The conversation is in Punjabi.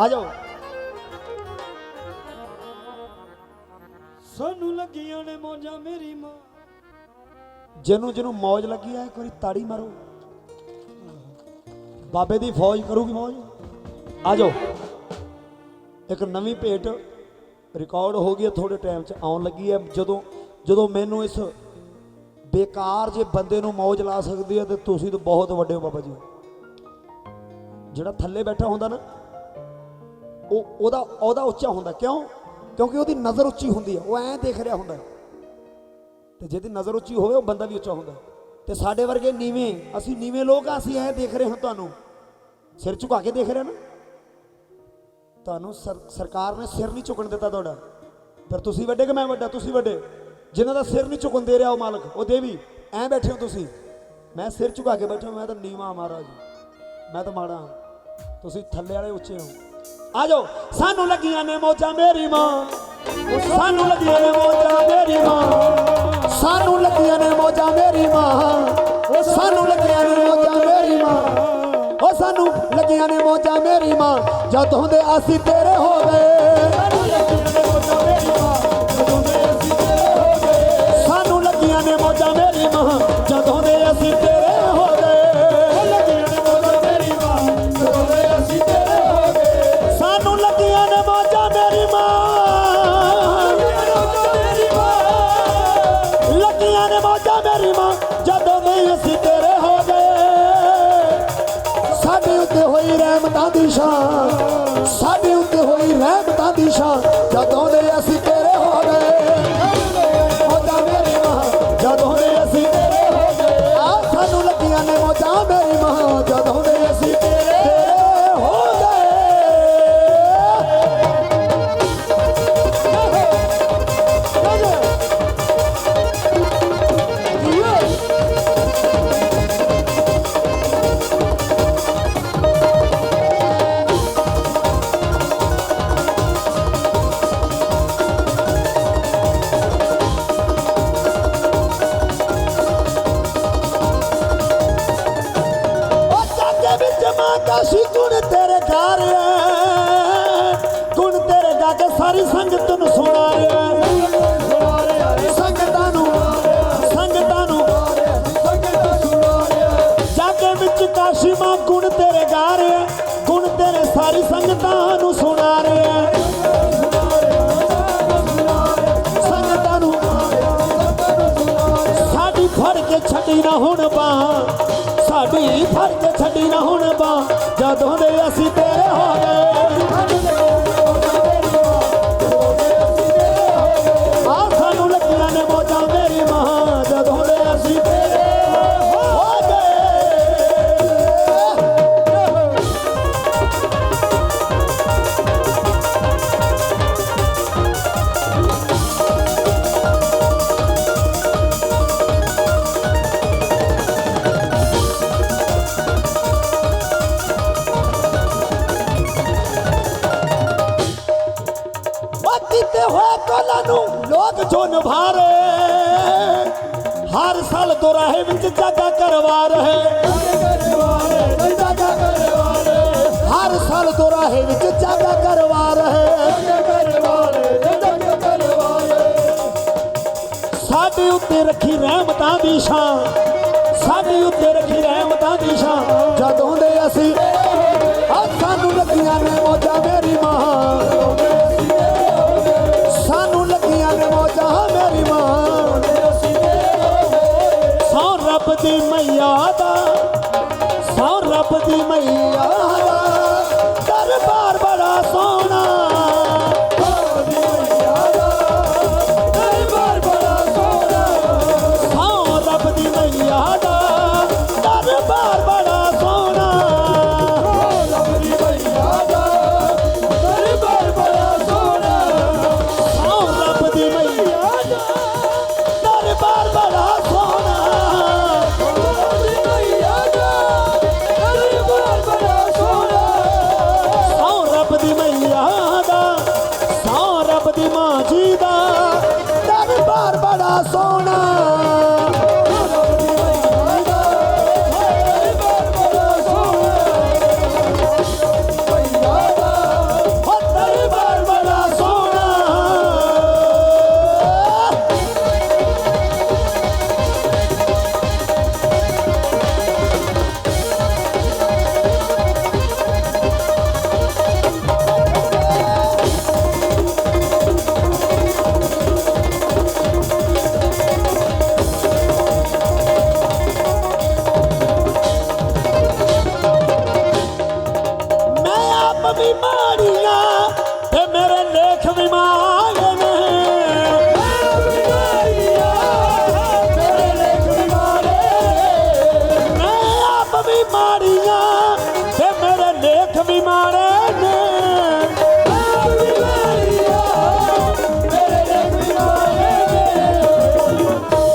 ਆ ਜਾਓ। ਸਾਨੂੰ ਲੱਗੀਆਂ ਨੇ ਮੌਜਾਂ ਮੇਰੀ ਮਾਂ। ਜਿਹਨੂੰ ਜਿਹਨੂੰ ਮੌਜ ਲੱਗੀ ਆ ਇੱਕ ਵਾਰੀ ਤਾੜੀ ਮਾਰੋ। ਬਾਬੇ ਦੀ ਫੌਜ ਕਰੂਗੀ ਮੌਜ। ਆ ਜਾਓ। ਇੱਕ ਨਵੀਂ ਭੇਟ ਰਿਕਾਰਡ ਹੋ ਗਈ ਹੈ ਥੋੜੇ ਟਾਈਮ ਚ ਆਉਣ ਲੱਗੀ ਹੈ ਜਦੋਂ ਜਦੋਂ ਮੈਨੂੰ ਇਸ ਬੇਕਾਰ ਜੇ ਬੰਦੇ ਨੂੰ ਮੌਜ ਲਾ ਸਕਦੀ ਹੈ ਤੇ ਤੁਸੀਂ ਤਾਂ ਬਹੁਤ ਵੱਡੇ ਹੋ ਬਾਬਾ ਜੀ। ਜਿਹੜਾ ਥੱਲੇ ਬੈਠਾ ਹੁੰਦਾ ਨਾ ਉਹ ਉਹਦਾ ਉਹਦਾ ਉੱਚਾ ਹੁੰਦਾ। ਕਿਉਂ? ਕਿਉਂਕਿ ਉਹਦੀ ਨਜ਼ਰ ਉੱਚੀ ਹੁੰਦੀ ਹੈ। ਉਹ ਐਂ ਦੇਖ ਰਿਹਾ ਹੁੰਦਾ ਹੈ। ਤੇ ਜਿਹਦੀ ਨਜ਼ਰ ਉੱਚੀ ਹੋਵੇ, ਉਹ ਬੰਦਾ ਵੀ ਉੱਚਾ ਹੁੰਦਾ ਤੇ ਸਾਡੇ ਵਰਗੇ ਨੀਵੇਂ, ਅਸੀਂ ਨੀਵੇਂ ਲੋਕ ਆ, ਅਸੀਂ ਐਂ ਦੇਖ ਰਹੇ ਹਾਂ ਤੁਹਾਨੂੰ। ਸਿਰ ਝੁਕਾ ਕੇ ਦੇਖ ਰਹੇ ਨਾ? ਤੁਹਾਨੂੰ ਸਰ- ਸਰਕਾਰ ਨੇ ਸਿਰ ਨਹੀਂ ਝੁਕਣ ਦਿੱਤਾ ਤੁਹਾਡਾ। ਫਿਰ ਤੁਸੀਂ ਵੱਡੇ ਕਿ ਮੈਂ ਵੱਡਾ? ਤੁਸੀਂ ਵੱਡੇ। ਜਿਨ੍ਹਾਂ ਦਾ ਸਿਰ ਨਹੀਂ ਝੁਕਣ ਦੇ ਰਿਹਾ ਉਹ ਮਾਲਕ, ਉਹ ਦੇਵੀ, ਐਂ ਬੈਠੇ ਹੋ ਤੁਸੀਂ। ਮੈਂ ਸਿਰ ਝੁਕਾ ਕੇ ਬੈਠਾ, ਮੈਂ ਤਾਂ ਨੀਵਾਂ ਮਹਾਰਾਜ। ਮੈਂ ਤਾਂ ਮਾੜਾ ਤੁਸੀਂ ਥੱਲੇ ਵਾਲੇ ਉੱਚੇ ਹੋ। ਆ ਜਾਓ ਸਾਨੂੰ ਲੱਗੀਆਂ ਨੇ ਮੌਜਾਂ ਮੇਰੀ ਮਾਂ। ਉਹ ਸਾਨੂੰ ਲੱਗੀਆਂ ਨੇ ਮੌਜਾਂ ਮੇਰੀ ਮਾਂ। ਸਾਨੂੰ ਲੱਗੀਆਂ ਨੇ ਮੌਜਾਂ ਮੇਰੀ ਮਾਂ। ਉਹ ਸਾਨੂੰ ਲੱਗੀਆਂ ਨੇ ਮੌਜਾਂ ਮੇਰੀ ਮਾਂ। ਉਹ ਸਾਨੂੰ ਲੱਗੀਆਂ ਨੇ ਮੌਜਾਂ ਮੇਰੀ ਮਾਂ। ਜਦੋਂ ਦੇ ਅਸੀਂ ਤੇਰੇ ਹੋ ਗਏ ਜਦੋਂ ਨਹੀਂ ਅਸੀਂ ਤੇਰੇ ਹੋ ਗਏ। ਸਾਡੇ ਉੱਤੇ ਹੋਈ ਰਹਿਮਤਾਂ ਦੀ ਸ਼ਾਨ, ਸਾਡੇ ਉੱਤੇ ਹੋਈ ਰਹਿਮਤਾਂ ਦੀ ਸ਼ਾਨ। ਅਸੀਂ ਗੁਣ ਤੇਰੇ ਘਰ ਹੈ। ਗੁਣ ਤੇਰੇ ਗਾ ਕੇ ਸਾਰੀ ਸੰਗਤ ਨੂੰ ਸੁਣਾ ਰਿਹਾ ਸੰਗਤਾਂ ਨੂੰ ਸੰਗਤਾਂ ਨੂੰ ਜਾਗੇ ਵਿੱਚ ਕਾਸ਼ੀ ਮਾਂ ਗੁਣ ਤੇਰੇ ਗਾ ਰਿਹਾ ਗੁਣ ਤੇਰੇ ਸਾਰੀ ਸੰਗਤਾਂ ਨੂੰ ਸੁਣਾ ਰਿਹਾ ਸੰਗਤਾਂ ਨੂੰ ਸਾਡੀ ਫੜ ਕੇ ਛੱਡੀ ਨਾ ਹੁਣ ਬਾਹ। ਸਾਡੀ ਫੜ ਛੱਡੀ ਨਾ ਹੁਣ ਬਾਹ ਜਦੋਂ ਦੇ ਅਸੀਂ ਤੇਰੇ ਹੋ ਗਏ ਨੂੰ ਜੋ ਨਿਭਾਰੇ। ਹਰ ਸਾਲ ਦੁਰਾਹੇ ਵਿੱਚ ਜਾਗਾ ਕਰਵਾ ਰਹੇ ਹਰ ਸਾਲ ਦੁਰਾਹੇ ਵਿੱਚ ਜਾਗਾ ਕਰਵਾ ਰਹੇ ਸਾਡੇ ਉੱਤੇ ਰੱਖੀ ਰਹਿਮਤਾਂ ਦੀ ਸ਼ਾਨ। ਸਾਡੇ ਉੱਤੇ ਰੱਖੀ ਰਹਿਮਤਾਂ ਦੀ ਸ਼ਾਨ। ਜਦੋਂ ਦੇ ਅਸੀਂ ਆ ਸਾਨੂੰ ਲੱਗੀਆਂ ਨੇ ਮੌਜਾਂ ਮੇਰੀ ਮਾਂ। Mình ਫਾਤਿਮਾ ਜੀ ਦਾ। ਦਰਬਾਰ ਬੜਾ ਸੋਹਣਾ ਦੁਨੀਆ ਤੇ ਮੇਰੇ ਲੇਖ ਵਿਮਾਨ